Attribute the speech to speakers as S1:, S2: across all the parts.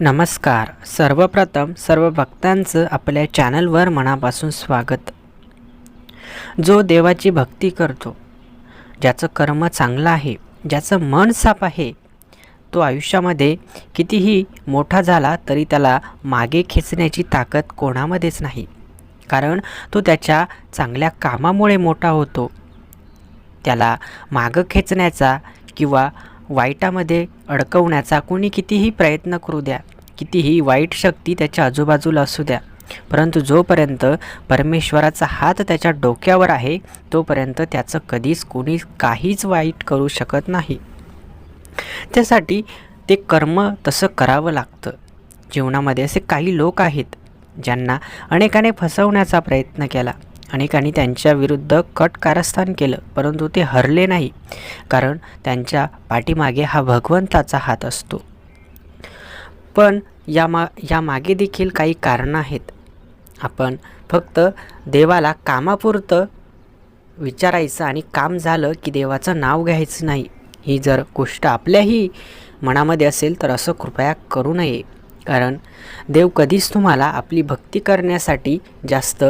S1: नमस्कार. सर्वप्रथम सर्व भक्तांचं आपल्या चॅनलवर मनापासून स्वागत. जो देवाची भक्ती करतो ज्याचं कर्म चांगलं आहे ज्याचं मन साफ आहे तो आयुष्यामध्ये कितीही मोठा झाला तरी त्याला मागे खेचण्याची ताकद कोणामध्येच नाही. कारण तो त्याच्या चांगल्या कामामुळे मोठा होतो. त्याला मागं खेचण्याचा किंवा वाईटामध्ये अडकवण्याचा कोणी कितीही प्रयत्न करू द्या कितीही वाईट शक्ती त्याच्या आजूबाजूला असू द्या. परंतु जोपर्यंत परमेश्वराचा हात त्याच्या डोक्यावर आहे तोपर्यंत त्याचं कधीच कोणी काहीच वाईट करू शकत नाही. त्यासाठी ते कर्म तसं करावं लागतं. जीवनामध्ये असे काही लोक आहेत ज्यांना अनेकाने फसवण्याचा प्रयत्न केला. अनेकांनी त्यांच्या विरुद्ध कट कारस्थान केलं परंतु ते हरले नाही कारण त्यांच्या पाठीमागे हा भगवंताचा हात असतो. पण या मा या मागे देखील काही कारणं आहेत. आपण फक्त देवाला कामापुरतं विचारायचं आणि काम झालं की देवाचं नाव घ्यायचं नाही ही जर गोष्ट आपल्याही मनामध्ये असेल तर असं कृपया करू नये. कारण देव कधीच तुम्हाला आपली भक्ती करण्यासाठी जास्त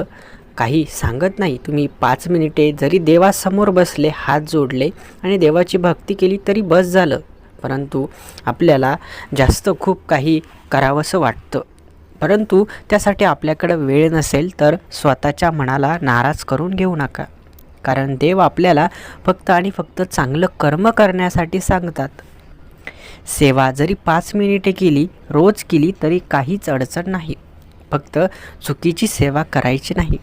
S1: काही सांगत नाही. तुम्ही पाच मिनिटे जरी देवासमोर बसले हात जोडले आणि देवाची भक्ती केली तरी बस झालं. परंतु आपल्याला जास्त खूप काही करावंसं वाटतं. परंतु त्यासाठी आपल्याकडं वेळ नसेल तर स्वतःच्या मनाला नाराज करून घेऊ नका. कारण देव आपल्याला फक्त आणि फक्त चांगलं कर्म करण्यासाठी सांगतात. सेवा जरी पाच मिनिटे केली रोज केली तरी काहीच अडचण नाही. फक्त चुकीची सेवा करायची नाही.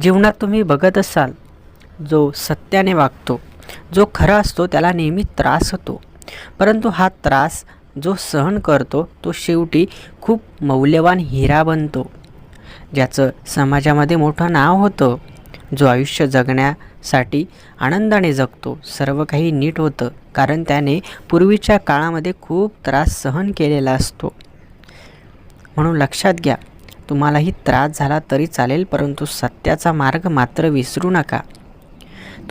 S1: जीवनात तुम्ही बघत असाल जो सत्याने वागतो जो खरा असतो त्याला नेहमी त्रास होतो. परंतु हा त्रास जो सहन करतो तो शेवटी खूप मौल्यवान हिरा बनतो. ज्याचं समाजामध्ये मोठं नाव होतं. जो आयुष्य जगण्यासाठी आनंदाने जगतो सर्व काही नीट होतं कारण त्याने पूर्वीच्या काळामध्ये खूप त्रास सहन केलेला असतो. म्हणून लक्षात घ्या तुम्हालाही त्रास झाला तरी चालेल परंतु सत्याचा मार्ग मात्र विसरू नका.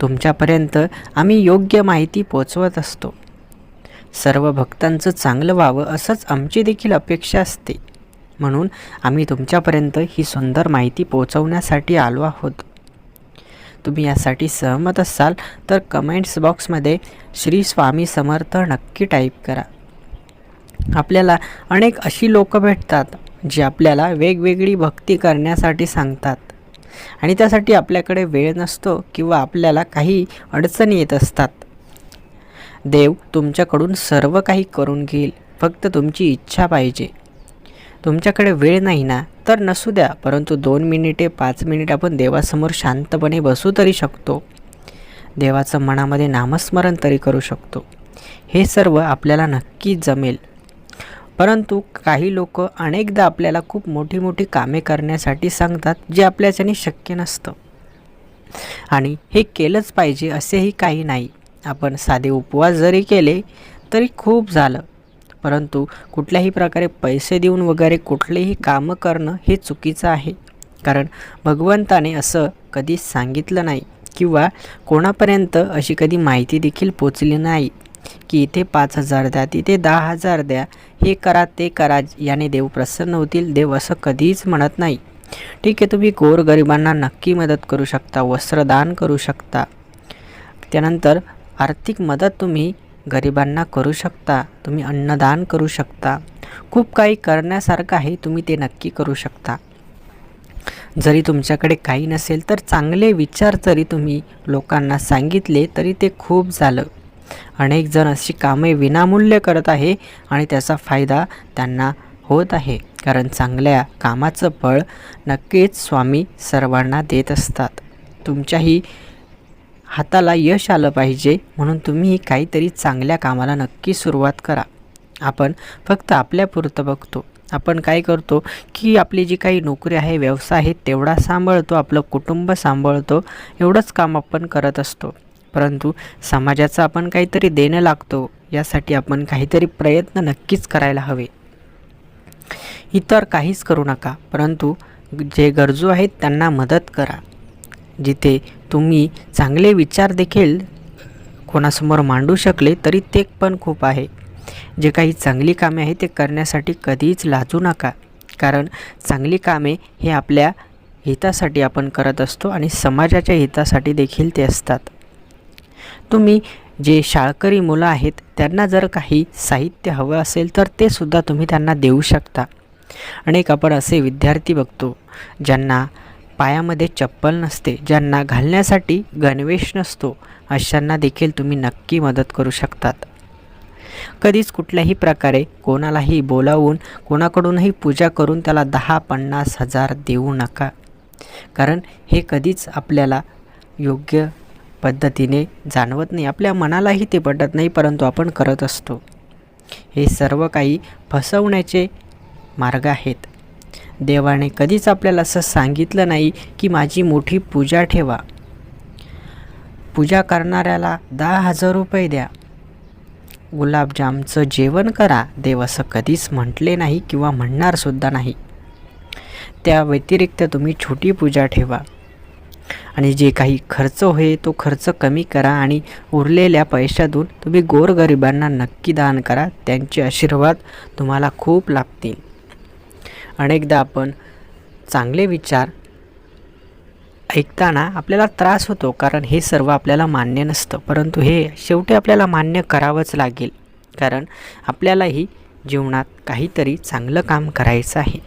S1: तुमच्यापर्यंत आम्ही योग्य माहिती पोचवत असतो. सर्व भक्तांचं चांगलं व्हावं असंच आमची देखील अपेक्षा असते. म्हणून आम्ही तुमच्यापर्यंत ही सुंदर माहिती पोचवण्यासाठी आलो आहोत. तुम्ही यासाठी सहमत असाल तर कमेंट्स बॉक्समध्ये श्री स्वामी समर्थ नक्की टाईप करा. आपल्याला अनेक अशी लोकं भेटतात. जे आपल्याला वेगवेगळी भक्ती करण्यासाठी सांगतात. आणि त्यासाठी आपल्याकडे वेळ नसतो किंवा आपल्याला काही अडचणी येत असतात. देव तुमच्याकडून सर्व काही करून घेईल फक्त तुमची इच्छा पाहिजे. तुमच्याकडे वेळ नाही ना तर नसू द्या परंतु दोन मिनिटे पाच मिनिट आपण देवासमोर शांतपणे बसू तरी शकतो. देवाचं मनामध्ये नामस्मरण तरी करू शकतो. हे सर्व आपल्याला नक्की जमेल. परंतु काही लोक अनेकदा आपल्याला खूप मोठी मोठी कामे करण्यासाठी सांगतात जे आपल्याच्याने शक्य नसतं. आणि हे केलंच पाहिजे असेही काही नाही. आपण साधे उपवास जरी केले तरी खूप झालं. परंतु कुठल्याही प्रकारे पैसे देऊन वगैरे कुठलेही कामं करणं हे चुकीचं आहे. कारण भगवंताने असं कधीच सांगितलं नाही किंवा कोणापर्यंत अशी कधी माहिती देखील पोचली नाही. की इथे पाच हजार द्या तिथे दहा हजार द्या. हे करा ते करा याने देव प्रसन्न होतील. देव असं कधीच म्हणत नाही. ठीक आहे तुम्ही गोरगरिबांना नक्की मदत करू शकता वस्त्रदान करू शकता. त्यानंतर आर्थिक मदत तुम्ही गरिबांना करू शकता तुम्ही अन्नदान करू शकता. खूप काही करण्यासारखं आहे तुम्ही ते नक्की करू शकता. जरी तुमच्याकडे काही नसेल तर चांगले विचार जरी तुम्ही लोकांना सांगितले तरी ते खूप झालं. अनेक जण अशी कामे विनामूल्य करत आहे आणि त्याचा फायदा त्यांना होत आहे. कारण चांगल्या कामाचं फळ नक्कीच स्वामी सर्वांना देत असतात. तुमच्याही हाताला यश आलं पाहिजे म्हणून तुम्ही काहीतरी चांगल्या कामाला नक्की सुरुवात करा. आपण फक्त आपल्यापुरतं बघतो. आपण काय करतो की आपली जी काही नोकरी आहे व्यवसाय आहे तेवढा सांभाळतो आपलं कुटुंब सांभाळतो एवढंच काम आपण करत असतो. परंतु समाजाचं आपण काहीतरी देणं लागतो यासाठी आपण काहीतरी प्रयत्न नक्कीच करायला हवे. इतर काहीच करू नका परंतु जे गरजू आहेत त्यांना मदत करा. जिथे तुम्ही चांगले विचार देखील कोणासमोर मांडू शकले तरी ते पण खूप आहे. जे काही चांगली कामे आहे ते करण्यासाठी कधीच लाजू नका. कारण चांगली कामे हे आपल्या हितासाठी आपण करत असतो आणि समाजाच्या हितासाठी देखील ते असतात. तुम्ही जे शाळकरी मुलं आहेत त्यांना जर काही साहित्य हवं असेल तर ते सुद्धा तुम्ही त्यांना देऊ शकता. अनेक आपण असे विद्यार्थी बघतो ज्यांना पायामध्ये चप्पल नसते ज्यांना घालण्यासाठी गणवेश नसतो अशांना देखील तुम्ही नक्की मदत करू शकतात. कधीच कुठल्याही प्रकारे कोणालाही बोलावून कोणाकडूनही पूजा करून त्याला दहा पन्नास हजार देऊ नका. कारण हे कधीच आपल्याला योग्य पद्धतीने जाणवत नाही. आपल्या मनालाही ते पटत नाही परंतु आपण करत असतो. हे सर्व काही फसवण्याचे मार्ग आहेत. देवाने कधीच आपल्याला असं सांगितलं नाही की माझी मोठी पूजा ठेवा. पूजा करणाऱ्याला दहा हजार रुपये द्या. गुलाबजामचं जेवण करा. देव असं कधीच म्हटले नाही किंवा म्हणणारसुद्धा नाही. त्या व्यतिरिक्त तुम्ही छोटी पूजा ठेवा. आणि जे काही खर्च होईल तो खर्च कमी करा आणि उरलेल्या पैशातून तुम्ही गोरगरिबांना नक्की दान करा. त्यांचे आशीर्वाद तुम्हाला खूप लाभतील अनेकदा आपण चांगले विचार ऐकताना आपल्याला त्रास होतो कारण हे सर्व आपल्याला मान्य नसतं. परंतु हे शेवटी आपल्याला मान्य करावंच लागेल कारण आपल्यालाही जीवनात काहीतरी चांगलं काम करायचं आहे.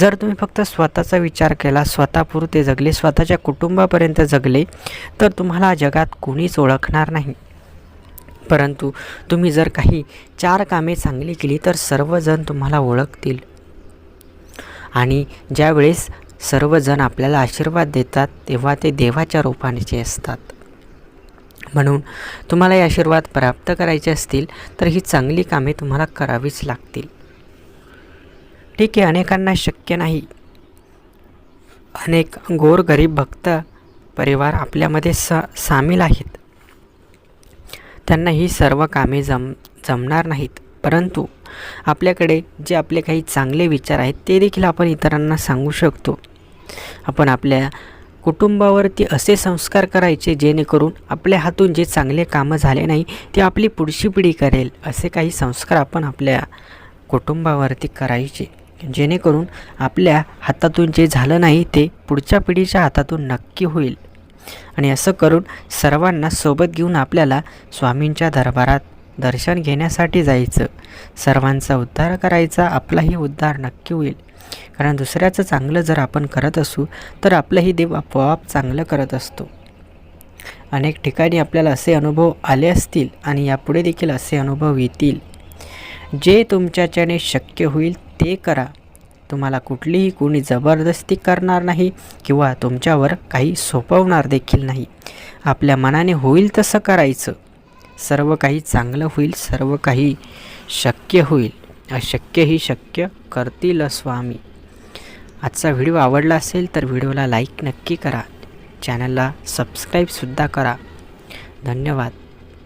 S1: जर तुम्ही फक्त स्वतःचा विचार केला स्वतःपुरते जगले स्वतःच्या कुटुंबापर्यंत जगले तर तुम्हाला जगात कोणीच ओळखणार नाही. परंतु तुम्ही जर काही चार कामे चांगली केली तर सर्वजण तुम्हाला ओळखतील. आणि ज्यावेळेस सर्वजण आपल्याला आशीर्वाद देतात तेव्हा ते देवाच्या रूपानेचे असतात. म्हणून तुम्हाला हे आशीर्वाद प्राप्त करायचे असतील तर ही चांगली कामे तुम्हाला करावीच लागतील. ठीक आहे अनेकांना शक्य नाही. अनेक गोरगरीब भक्त परिवार आपल्यामध्ये स सामील आहेत. त्यांना ही सर्व कामे जम जमणार नाहीत. परंतु आपल्याकडे जे आपले काही चांगले विचार आहेत ते देखील आपण इतरांना सांगू शकतो. आपण आपल्या कुटुंबावरती असे संस्कार करायचे जेणेकरून आपल्या हातून जे चांगले कामं झाले नाही ते आपली पुढची पिढी करेल असे काही संस्कार आपण आपल्या कुटुंबावरती करायचे. जेणेकरून आपल्या हातातून जे झालं नाही ते पुढच्या पिढीच्या हातातून नक्की होईल. आणि असं करून सर्वांना सोबत घेऊन आपल्याला स्वामींच्या दरबारात दर्शन घेण्यासाठी जायचं. सर्वांचा उद्धार करायचा आपलाही उद्धार नक्की होईल. कारण दुसऱ्याचं चांगलं जर आपण करत असू तर आपलंही देव आपोआप चांगलं करत असतो. अनेक ठिकाणी आपल्याला असे अनुभव आले असतील आणि यापुढे देखील असे अनुभव येतील. जे तुमच्याच्याने शक्य होईल ते करा. तुम्हाला कुठलीही कोणी जबरदस्ती करणार नाही किंवा तुमच्यावर काही सोपवणार देखील नाही. आपल्या मनाने होईल तसं करायचं. सर्व काही चांगलं होईल सर्व काही शक्य होईल. अशक्यही शक्य करतील स्वामी. आजचा व्हिडिओ आवडला असेल तर व्हिडिओला लाईक नक्की करा. चॅनलला सबस्क्राईबसुद्धा करा. धन्यवाद.